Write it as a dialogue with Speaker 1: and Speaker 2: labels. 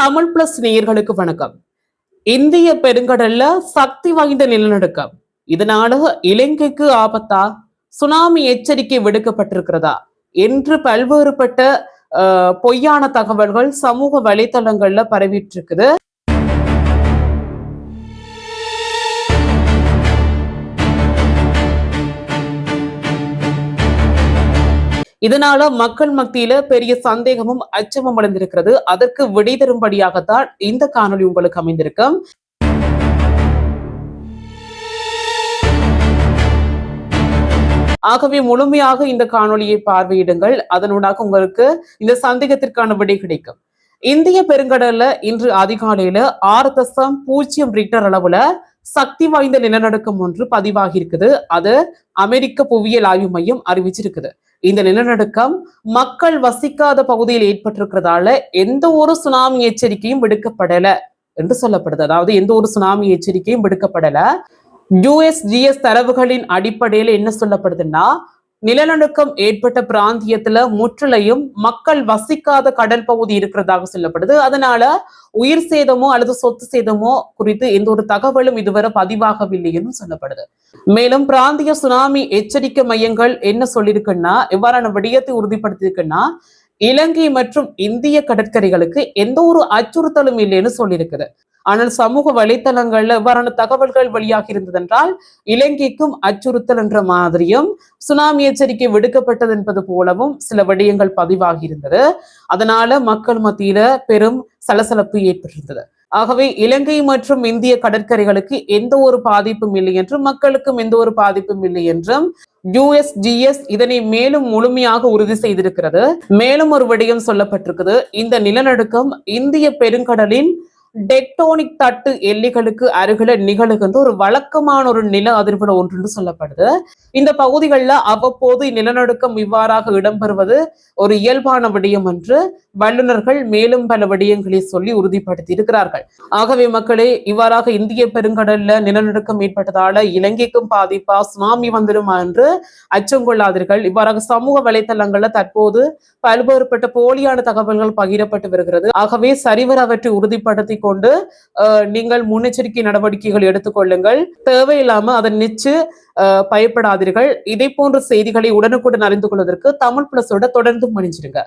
Speaker 1: Tamil plus நேயர்களுக்கு வணக்கம். இந்திய பெருங்கடல்ல சக்தி வாய்ந்த நிலநடுக்கம். இதனால இலங்கைக்கு ஆபத்தா? சுனாமி எச்சரிக்கை விடுக்கப்பட்டிருக்கிறதா? என்று பல்வேறுபட்ட பொய்யான தகவல்கள் சமூக வலைத்தளங்கள்ல பரவிட்டு இருக்குது. இதனால மக்கள் மத்தியில பெரிய சந்தேகமும் அச்சமும் அடைந்திருக்கிறது. அதற்கு விடை தரும்படியாகத்தான் இந்த காணொளி உங்களுக்கு அமைந்திருக்கும் ஆகவே முழுமையாக இந்த காணொளியை பார்வையிடுங்கள். அதனூடாக உங்களுக்கு இந்த சந்தேகத்திற்கான விடை கிடைக்கும். இந்திய பெருங்கடல்ல இன்று அதிகாலையில ஆறு தசம் பூஜ்ஜியம் ரிக்டர் அளவுல சக்தி வாய்ந்த நிலநடுக்கம் ஒன்று பதிவாகி இருக்குது அது அமெரிக்க புவியியல் ஆய்வு மையம் அறிவிச்சிருக்குது. இந்த நிலநடுக்கம் மக்கள் வசிக்காத பகுதியில் ஏற்பட்டிருக்கிறதால எந்த ஒரு சுனாமி எச்சரிக்கையும் விடுக்கப்படல என்று சொல்லப்படுது. அதாவது எந்த ஒரு சுனாமி எச்சரிக்கையும் விடுக்கப்படல. யூஎஸ்ஜிஎஸ் தரவுகளின் அடிப்படையில் என்ன சொல்லப்படுதுன்னா நிலநடுக்கம் ஏற்பட்ட பிராந்தியத்துல முற்றிலையும் மக்கள் வசிக்காத கடல் பகுதி இருக்கிறதாக சொல்லப்படுது. அதனால உயிர் சேதமோ அல்லது சொத்து சேதமோ குறித்து எந்த ஒரு தகவலும் இதுவரை பதிவாகவில்லை என்று சொல்லப்படுது. மேலும் பிராந்திய சுனாமி எச்சரிக்கை மையங்கள் என்ன சொல்லியிருக்குன்னா எவ்வாறான விடயத்தை உறுதிப்படுத்தியிருக்குன்னா இலங்கை மற்றும் இந்திய கடற்கரைகளுக்கு எந்த ஒரு அச்சுறுத்தலும் இல்லைன்னு சொல்லியிருக்குது ஆனால் சமூக வலைத்தளங்கள்ல எவ்வாறான தகவல்கள் வெளியாக இருந்ததென்றால் இலங்கைக்கும் அச்சுறுத்தல் என்ற மாதிரியும் சுனாமி எச்சரிக்கை விடுக்கப்பட்டது என்பது போலவும் சில விடயங்கள் பதிவாகி இருந்தது. அதனால மக்கள் மத்தியில பெரும் சலசலப்பு ஏற்பட்டிருந்தது. ஆகவே இலங்கை மற்றும் இந்திய கடற்கரைகளுக்கு எந்த ஒரு பாதிப்பும் இல்லை என்றும் மக்களுக்கும் எந்த ஒரு பாதிப்பும் இல்லை என்றும் யுஎஸ்ஜிஎஸ் இதனை மேலும் முழுமையாக உறுதி செய்திருக்கிறது. மேலும் ஒரு விடயம் சொல்லப்பட்டிருக்குது. இந்த நிலநடுக்கம் இந்திய பெருங்கடலின் டெக்டோனிக் தட்டு எல்லைகளுக்கு அருகில நிகழுகின்ற ஒரு வழக்கமான ஒரு நில அதிர்வு ஒன்று சொல்லப்படுது. இந்த பகுதிகளில் அவ்வப்போது நிலநடுக்கம் இவ்வாறாக இடம்பெறுவது ஒரு இயல்பான விடயம் என்று வல்லுநர்கள் மேலும் பல விடயங்களை சொல்லி உறுதிப்படுத்தி இருக்கிறார்கள். ஆகவே மக்களே இவ்வாறாக இந்திய பெருங்கடல்ல நிலநடுக்கம் ஏற்பட்டதால இலங்கைக்கும் பாதிப்பா சுனாமி வந்துடுமா என்று அச்சம் கொள்ளாதீர்கள். இவ்வாறாக சமூக வலைத்தளங்கள்ல தற்போது பல்வேறுபட்ட போலியான தகவல்கள் பகிரப்பட்டு வருகிறது. ஆகவே சரிவர அவற்றை உறுதிப்படுத்தி கொண்டு நீங்கள் முன்னெச்சரிக்கை நடவடிக்கைகள் எடுத்துக்கொள்ளுங்கள். தேவையில்லாம அதை நிச்சு பயப்படாதீர்கள். இதை போன்ற செய்திகளை உடனுக்குடன் அறிந்து கொள்வதற்கு தமிழ் பிளஸோட தொடர்ந்து மணிஞ்சிருங்க